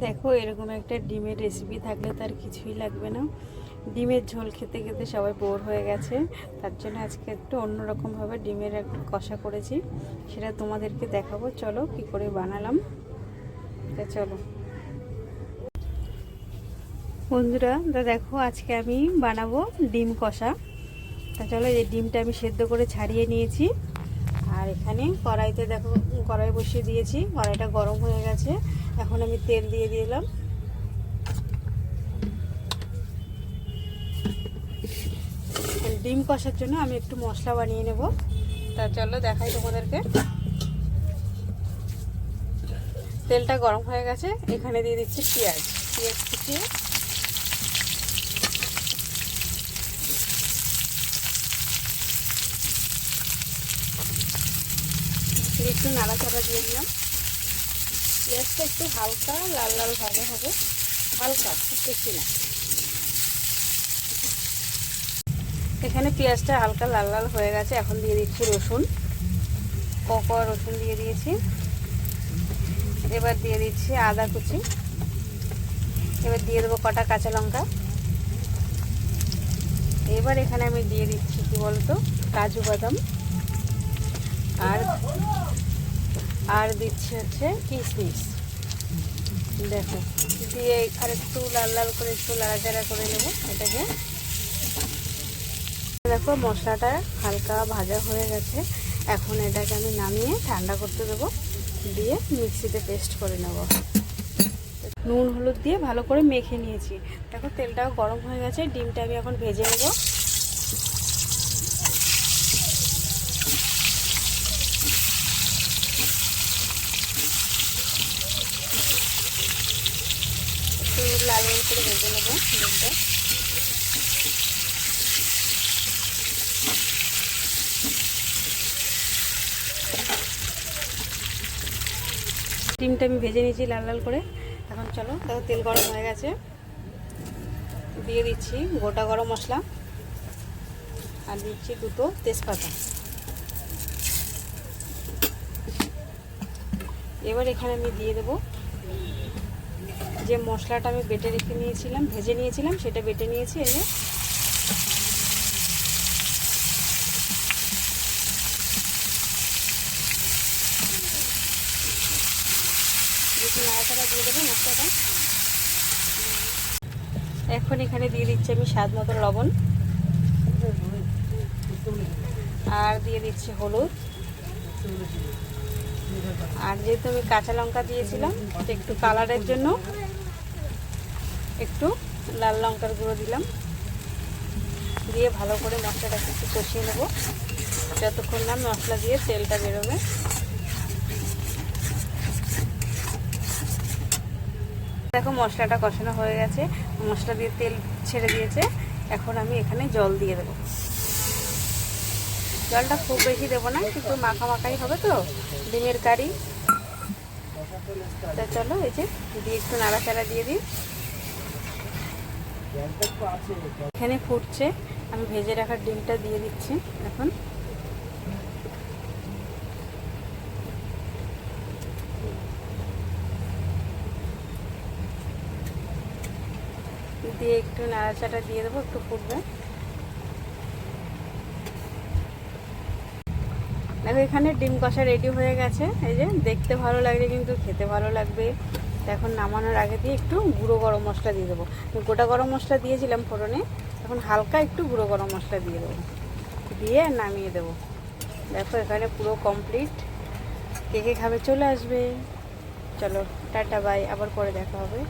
দেখো, এরকম একটা ডিমের রেসিপি থাকলে তার কিছুই লাগবে না। ডিমের ঝোল খেতে খেতে সবাই বোর হয়ে গেছে। তার জন্য আজকে একটু অন্যরকমভাবে ডিমের একটু কষা করেছি। সেটা তোমাদেরকে দেখাবো। চলো, কি করে বানালাম। তা চলো। বন্ধুরা, তা দেখো, আজকে আমি বানাবো ডিম কষা। তা চলো, এই ডিমটা আমি সেদ্ধ করে ছাড়িয়ে নিয়েছি। আর এখানে কড়াইতে দেখো, কড়াই বসিয়ে দিয়েছি। কড়াইটা গরম হয়ে গেছে। এখন আমি তেল দিয়ে দিলাম। ডিম কষার জন্য আমি একটু মশলা বানিয়ে নেব। তা চলো দেখাই তোমাদেরকে। তেলটা গরম হয়ে গেছে। এখানে দিয়ে দিচ্ছি পেঁয়াজ। পেঁয়াজ কুচিয়ে একটু নাড়াচাড়া দিয়ে দিলাম পেঁয়াজটা একটু হালকা, লাল লাল ভাবে হবে। হালকা, খুব বেশি না। এখানে পেঁয়াজটা হালকা লাল লাল হয়ে গেছে। এখন দিয়ে দিচ্ছি রসুন। ককর রসুন দিয়ে দিয়েছি। এবার দিয়ে দিচ্ছি আদা কুচি। এবার দিয়ে দেবো কটা কাঁচা লঙ্কা। এবার এখানে আমি দিয়ে দিচ্ছি কি বলতো? কাজু বাদাম। আর আর দিচ্ছি হচ্ছে কিশমিশ দেখো, দিয়ে আর একটু লাল লাল করে একটু লাড়াচাড়া করে নেব এটাকে। দেখো, মশলাটা হালকা ভাজা হয়ে গেছে। এখন এটাকে আমি নামিয়ে ঠান্ডা করতে দেবো। দিয়ে মিক্সিতে পেস্ট করে নেব। নুন, হলুদ দিয়ে ভালো করে মেখে নিয়েছি। দেখো, তেলটাও গরম হয়ে গেছে। ডিমটা আমি এখন ভেজে নেব একটু লাল লাল করে ভেজে নেব ডিমটা ডিমটা আমি ভেজে নিয়েছি লাল লাল করে। এখন চলো দেখো তেল গরম হয়ে গেছে। দিয়ে দিচ্ছি গোটা গরম মশলা। আর দিচ্ছি দুটো তেজপাতা। এবার এখানে আমি দিয়ে দেব যে মশলাটা আমি বেটে রেখে নিয়েছিলাম, ভেজে নিয়েছিলাম, সেটা বেটে নিয়েছি নাড়াচাড়া দিয়ে মশলাটা। এখন এখানে দিয়ে দিচ্ছি আমি স্বাদ মতো লবণ। আর দিয়ে দিচ্ছি হলুদ। আর যেহেতু আমি কাঁচা লঙ্কা দিয়েছিলাম, একটু কালারের জন্য একটু লাল লঙ্কার গুঁড়ো দিলাম। দিয়ে ভালো করে মশলাটাকে একটু কষিয়ে নেব। যতক্ষণ না মশলা দিয়ে তেলটা বেরোবে। দেখো মশলাটা কষানো হয়ে গেছে। মশলা দিয়ে তেল ছেড়ে দিয়েছে। এখন আমি এখানে জল দিয়ে দেবো। জলটা খুব বেশি দেবো না কিন্তু মাখা মাখাই হবে তো, ডিমের কারি। তা চলো এই যে, দিয়ে একটু নাড়াচাড়া দিয়ে দিই। এখানে ফুটছে। আমি ভেজে রাখার ডিমটা দিয়ে দিচ্ছি এখন। দিয়ে একটু নাড়াচাড়া দিয়ে দেবো, একটু ফুটবে। দেখো, এখানে ডিম কষা রেডি হয়ে গেছে। এই যে দেখতে ভালো লাগবে কিন্তু খেতে ভালো লাগবে। এখন নামানোর আগে দিয়ে একটু গুঁড়ো গরম মশলা দিয়ে দেবো। গোটা গরম মশলা দিয়েছিলাম ফোড়নে, এখন হালকা একটু গুঁড়ো গরম মশলা দিয়ে দেবো। দিয়ে নামিয়ে দেবো। দেখো এখানে পুরো কমপ্লিট কে কে খাবে চলে আসবে। চলো, টাটা বাই আবার পরে দেখা হবে।